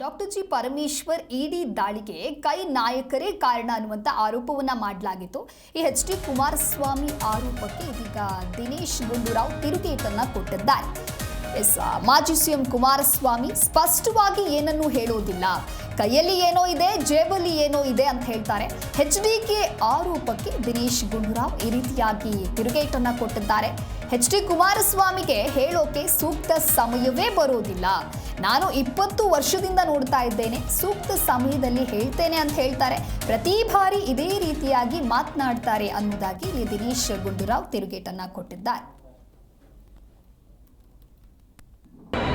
Doctor G Parameshwar ಇಡಿ ದಾಳಿಗೆ ಕೈ ನಾಯಕರೇ ಕಾರಣ ಅನ್ನುವಂಥ ಆರೋಪವನ್ನ ಮಾಡಲಾಗಿತ್ತು. ಈ ಎಚ್ ಡಿ ಕುಮಾರಸ್ವಾಮಿ ಆರೋಪಕ್ಕೆ ಇದೀಗ ದಿನೇಶ್ ಗುಂಡೂರಾವ್ ತಿರುಗೇಟನ್ನ ಕೊಟ್ಟಿದ್ದಾರೆ. ಎಸ್ ಮಾಜಿ ಸಿಎಂ ಕುಮಾರಸ್ವಾಮಿ ಸ್ಪಷ್ಟವಾಗಿ ಏನನ್ನೂ ಹೇಳೋದಿಲ್ಲ. ಕೈಯಲ್ಲಿ ಏನೋ ಇದೆ, ಜೇಬಲ್ಲಿ ಏನೋ ಇದೆ ಅಂತ ಹೇಳ್ತಾರೆ. ಎಚ್ ಡಿ ಕೆ ಆರೋಪಕ್ಕೆ ದಿನೇಶ್ ಗುಂಡೂರಾವ್ ಈ ರೀತಿಯಾಗಿ ತಿರುಗೇಟನ್ನ ಕೊಟ್ಟಿದ್ದಾರೆ. ಎಚ್ ಡಿ ಕುಮಾರಸ್ವಾಮಿಗೆ ಹೇಳೋಕೆ ಸೂಕ್ತ ಸಮಯವೇ ಬರೋದಿಲ್ಲ. ನಾನು ಇಪ್ಪತ್ತು ವರ್ಷದಿಂದ ನೋಡ್ತಾ ಇದ್ದೇನೆ. ಸೂಕ್ತ ಸಮಯದಲ್ಲಿ ಹೇಳ್ತೇನೆ ಅಂತ ಹೇಳ್ತಾರೆ. ಪ್ರತಿ ಬಾರಿ ಇದೇ ರೀತಿಯಾಗಿ ಮಾತನಾಡ್ತಾರೆ ಅನ್ನೋದಾಗಿ ಇಲ್ಲಿ ದಿನೇಶ್ ಗುಂಡೂರಾವ್ ತಿರುಗೇಟನ್ನ ಕೊಟ್ಟಿದ್ದಾರೆ.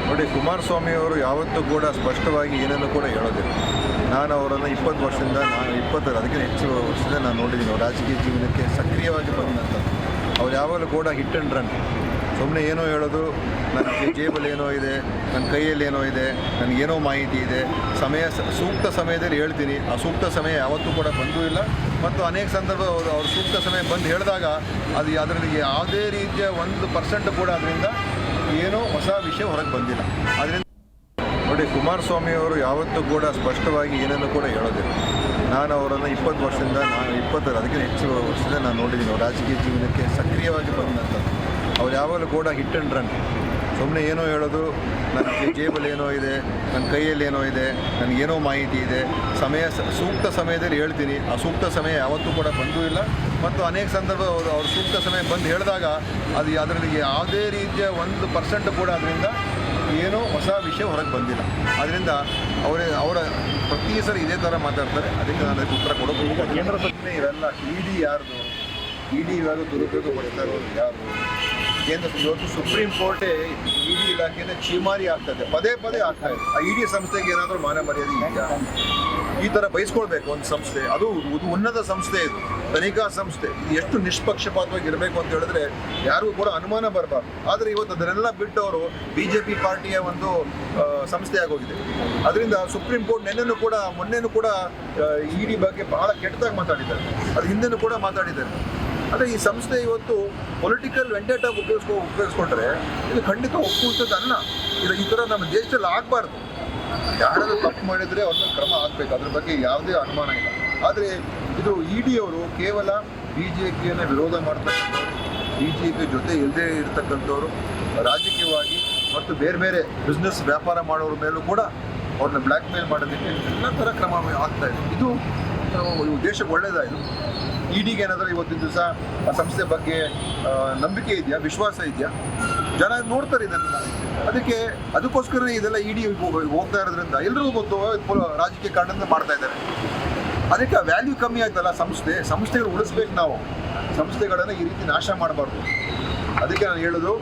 ನೋಡಿ, ಕುಮಾರಸ್ವಾಮಿ ಅವರು ಯಾವತ್ತೂ ಕೂಡ ಸ್ಪಷ್ಟವಾಗಿ ಏನನ್ನು ಕೂಡ ಹೇಳೋದಿಲ್ಲ. ನಾನು ಅವರನ್ನು ಇಪ್ಪತ್ತು ವರ್ಷದಿಂದ, ನಾನು ಇಪ್ಪತ್ತರ ಅದಕ್ಕಿಂತ ಹೆಚ್ಚು ವರ್ಷದಿಂದ ನಾನು ನೋಡಿದ್ದೀನಿ. ರಾಜಕೀಯ ಜೀವನಕ್ಕೆ ಸಕ್ರಿಯವಾಗಿ ಬಂದಂಥ ಅವ್ರು ಯಾವಾಗಲೂ ಕೂಡ ಹಿಟ್ ಆ್ಯಂಡ್ ರನ್. ಸುಮ್ಮನೆ ಏನೋ ಹೇಳೋದು ನನ್ನ ಜೇಬಲ್ಲಿ ಏನೋ ಇದೆ, ನನ್ನ ಕೈಯಲ್ಲಿ ಏನೋ ಇದೆ, ನನಗೇನೋ ಮಾಹಿತಿ ಇದೆ. ಸಮಯ, ಸೂಕ್ತ ಸಮಯದಲ್ಲಿ ಹೇಳ್ತೀನಿ. ಆ ಸೂಕ್ತ ಸಮಯ ಯಾವತ್ತೂ ಕೂಡ ಬಂದೂ ಇಲ್ಲ. ಮತ್ತು ಅನೇಕ ಸಂದರ್ಭ ಅವರು ಸೂಕ್ತ ಸಮಯ ಬಂದು ಹೇಳಿದಾಗ ಅದು ಅದರಲ್ಲಿ ಯಾವುದೇ ರೀತಿಯ ಒಂದು ಪರ್ಸೆಂಟ್ ಕೂಡ ಅದರಿಂದ ಏನೋ ಹೊಸ ವಿಷಯ ಹೊರಗೆ ಬಂದಿಲ್ಲ. ಅದರಿಂದ ನೋಡಿ ಕುಮಾರಸ್ವಾಮಿಯವರು ಯಾವತ್ತೂ ಕೂಡ ಸ್ಪಷ್ಟವಾಗಿ ಏನನ್ನು ಕೂಡ ಹೇಳೋದಿಲ್ಲ. ನಾನು ಅವರನ್ನು ಇಪ್ಪತ್ತು ವರ್ಷದಿಂದ, ನಾನು ಇಪ್ಪತ್ತರ ಅದಕ್ಕಿಂತ ಹೆಚ್ಚು ವರ್ಷದಿಂದ ನಾನು ನೋಡಿದ್ದೀನಿ. ರಾಜಕೀಯ ಜೀವನಕ್ಕೆ ಸಕ್ರಿಯವಾಗಿ ಬಂದಂಥ ಅವ್ರು ಯಾವಾಗಲೂ ಕೂಡ ಹಿಟ್ ಆ್ಯಂಡ್ ರನ್ ಸುಮ್ಮನೆ ಏನೋ ಹೇಳೋದು ನನಗೆ ಜೇಬಲ್ಲಿ ಏನೋ ಇದೆ ನನ್ನ ಕೈಯಲ್ಲಿ ಏನೋ ಇದೆ ನನಗೇನೋ ಮಾಹಿತಿ ಇದೆ. ಸಮಯ ಸೂಕ್ತ ಸಮಯದಲ್ಲಿ ಹೇಳ್ತೀನಿ. ಆ ಸೂಕ್ತ ಸಮಯ ಯಾವತ್ತೂ ಕೂಡ ಬಂದೂ ಇಲ್ಲ. ಮತ್ತು ಅನೇಕ ಸಂದರ್ಭ ಅವರು ಅವ್ರ ಸೂಕ್ತ ಸಮಯ ಬಂದು ಹೇಳಿದಾಗ ಅದು ಅದರಲ್ಲಿ ಯಾವುದೇ ರೀತಿಯ ಒಂದು ಪರ್ಸೆಂಟ್ ಕೂಡ ಅದರಿಂದ ಏನೋ ಹೊಸ ವಿಷಯ ಹೊರಗೆ ಬಂದಿಲ್ಲ. ಅದರಿಂದ ಅವರೇ ಅವರ ಪ್ರತಿ ಸಲ ಇದೇ ಥರ ಮಾತಾಡ್ತಾರೆ. ಅದಕ್ಕೆ ನಾನು ಅದಕ್ಕೆ ಉತ್ತರ ಕೊಡೋದು ಕೇಂದ್ರ ಸರ್ಕಾರ ಇವೆಲ್ಲ ಇಡಿ ಯಾರ್ದು? ಡಿ ಇವಾಗ ದುರುಪಯೋಗ ಪಡಿಸ್ತಾ ಇರೋದು ಯಾರು ಕೇಂದ್ರ ಇವತ್ತು ಸುಪ್ರೀಂ ಕೋರ್ಟೇ ಇಡಿ ಇಲಾಖೆಯಿಂದ ಚೀಮಾರಿ ಆಗ್ತದೆ. ಪದೇ ಪದೇ ಆಗ್ತಾ ಇದೆ. ಆ ಇಡಿ ಸಂಸ್ಥೆಗೆ ಏನಾದರೂ ಮಾನ ಮರ್ಯಾದೆ ಈ ಥರ ಬಯಸ್ಕೊಳ್ಬೇಕು ಒಂದು ಸಂಸ್ಥೆ. ಅದು ಇದು ಉನ್ನತ ಸಂಸ್ಥೆ ಇದು. ತನಿಖಾ ಸಂಸ್ಥೆ. ಎಷ್ಟು ನಿಷ್ಪಕ್ಷಪಾತವಾಗಿ ಇರಬೇಕು ಅಂತ ಹೇಳಿದ್ರೆ ಯಾರಿಗೂ ಕೂಡ ಅನುಮಾನ ಬರಬಾರ್ದು. ಆದರೆ ಇವತ್ತು ಅದನ್ನೆಲ್ಲ ಬಿಟ್ಟು ಅವರು ಬಿ ಜೆ ಪಿ ಪಾರ್ಟಿಯ ಒಂದು ಸಂಸ್ಥೆ ಆಗೋಗಿದೆ. ಅದರಿಂದ ಸುಪ್ರೀಂ ಕೋರ್ಟ್ ನಿನ್ನೆನೂ ಕೂಡ, ಮೊನ್ನೆನೂ ಕೂಡ ಇಡಿ ಬಗ್ಗೆ ಬಹಳ ಕೆಟ್ಟದಾಗಿ ಮಾತಾಡಿದ್ದಾರೆ. ಅದು ಹಿಂದೆನೂ ಕೂಡ ಮಾತಾಡಿದ್ದಾರೆ. ಆದರೆ ಈ ಸಂಸ್ಥೆ ಇವತ್ತು ಪೊಲಿಟಿಕಲ್ ವೆಂಟೇಟಾಗಿ ಉಪಯೋಗಿಸ್ಕೊ ಉಪಯೋಗಿಸ್ಕೊಂಡ್ರೆ ಇದು ಖಂಡಿತ ಒಪ್ಪುವಂಥದ್ದಲ್ಲ ಇದು ಈ ಥರ ನಮ್ಮ ದೇಶದಲ್ಲಿ ಆಗಬಾರ್ದು. ಯಾರಾದರೂ ತಪ್ಪು ಮಾಡಿದರೆ ಅವ್ರನ್ನ ಕ್ರಮ ಆಗಬೇಕು ಅದ್ರ ಬಗ್ಗೆ ಯಾವುದೇ ಅನುಮಾನ ಇಲ್ಲ. ಆದರೆ ಇದು ಇ ಡಿ ಅವರು ಕೇವಲ ಬಿ ಜೆ ಪಿಯನ್ನು ವಿರೋಧ ಮಾಡ್ತಕ್ಕಂಥವ್ರು ಬಿ ಜೆ ಪಿ ಜೊತೆ ಇಲ್ಲದೇ ಇರತಕ್ಕಂಥವ್ರು, ರಾಜಕೀಯವಾಗಿ ಮತ್ತು ಬೇರೆ ಬೇರೆ ಬಿಸ್ನೆಸ್ ವ್ಯಾಪಾರ ಮಾಡೋರ ಮೇಲೂ ಕೂಡ ಅವ್ರನ್ನ ಬ್ಲ್ಯಾಕ್ ಮೇಲ್ ಮಾಡೋದಕ್ಕೆ ಎಲ್ಲ ಥರ ಕ್ರಮ ಆಗ್ತಾ ಇದೆ, ಇದು ದೇಶಕ್ಕೆ ಒಳ್ಳೇದಾಯಿತು. ಇಡಿಗೆ ಏನಾದರೂ ಇವತ್ತಿನ ದಿವಸ ಆ ಸಂಸ್ಥೆ ಬಗ್ಗೆ ನಂಬಿಕೆ ಇದೆಯಾ? ವಿಶ್ವಾಸ ಇದೆಯಾ? ಜನ ನೋಡ್ತಾರೆ ಇದನ್ನ ಅದಕ್ಕೆ ಅದಕ್ಕೋಸ್ಕರ ಇದೆಲ್ಲ ಇಡಿ ಹೋಗ್ತಾ ಇರೋದ್ರಿಂದ ಎಲ್ಲರಿಗೂ ಗೊತ್ತು ರಾಜಕೀಯ ಕಾರಣದಿಂದ ಮಾಡ್ತಾ ಇದ್ದಾರೆ. ಅದಕ್ಕೆ ಆ ವ್ಯಾಲ್ಯೂ ಕಮ್ಮಿ ಆಯ್ತಲ್ಲ ಸಂಸ್ಥೆ? ಸಂಸ್ಥೆಗಳು ಉಳಿಸ್ಬೇಕು ನಾವು. ಸಂಸ್ಥೆಗಳನ್ನು ಈ ರೀತಿ ನಾಶ ಮಾಡಬಾರ್ದು. ಅದಕ್ಕೆ ನಾನು ಹೇಳೋದು,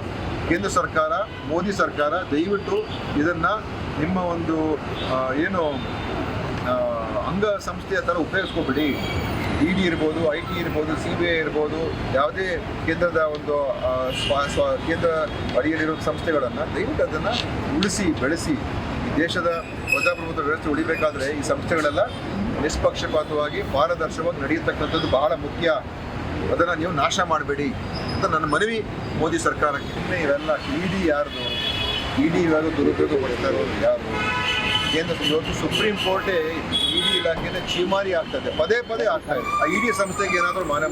ಕೇಂದ್ರ ಸರ್ಕಾರ, ಮೋದಿ ಸರ್ಕಾರ ದಯವಿಟ್ಟು ಇದನ್ನ ನಿಮ್ಮ ಒಂದು ಏನು ಅಂಗ ಸಂಸ್ಥೆಯ ಥರ ಉಪಯೋಗಿಸ್ಕೊಬೇಡಿ. ಇ ಡಿ ಇರ್ಬೋದು, ಐ ಟಿ ಇರ್ಬೋದು, ಸಿ ಬಿ ಐ ಇರ್ಬೋದು, ಯಾವುದೇ ಕೇಂದ್ರದ ಒಂದು ಕೇಂದ್ರ ಅಡಿಯಲ್ಲಿರೋ ಸಂಸ್ಥೆಗಳನ್ನು ದಯವಿಟ್ಟು ಅದನ್ನು ಉಳಿಸಿ, ಬೆಳೆಸಿ. ದೇಶದ ಪ್ರಜಾಪ್ರಭುತ್ವ ವ್ಯವಸ್ಥೆ ಉಳಿಬೇಕಾದ್ರೆ ಈ ಸಂಸ್ಥೆಗಳೆಲ್ಲ ನಿಷ್ಪಕ್ಷಪಾತವಾಗಿ, ಪಾರದರ್ಶಕವಾಗಿ ನಡೆಯತಕ್ಕಂಥದ್ದು ಬಹಳ ಮುಖ್ಯ. ಅದನ್ನು ನೀವು ನಾಶ ಮಾಡಬೇಡಿ ಅಂತ ನನ್ನ ಮನವಿ ಮೋದಿ ಸರ್ಕಾರಕ್ಕೆ. ಇನ್ನೇ ಇವೆಲ್ಲ ಇ ಡಿ ಯಾರ್ದು? ಇ ಡಿ ಇವಾಗ ದುರುಪಯೋಗ ಪಡಿಸ್ತಾ ಇರೋದು ಯಾರು? ಕೇಂದ್ರ, ಇವತ್ತು ಸುಪ್ರೀಂ ಕೋರ್ಟೇ ಇಡಿ ಛೀಮಾರಿ ಆಗ್ತದೆ ಪದೇ ಪದೇ ಆಗ್ತಾ ಇದೆ. ಆ ಇಡಿ ಸಂಸ್ಥೆಗೆ ಏನಾದರೂ ಮಾನ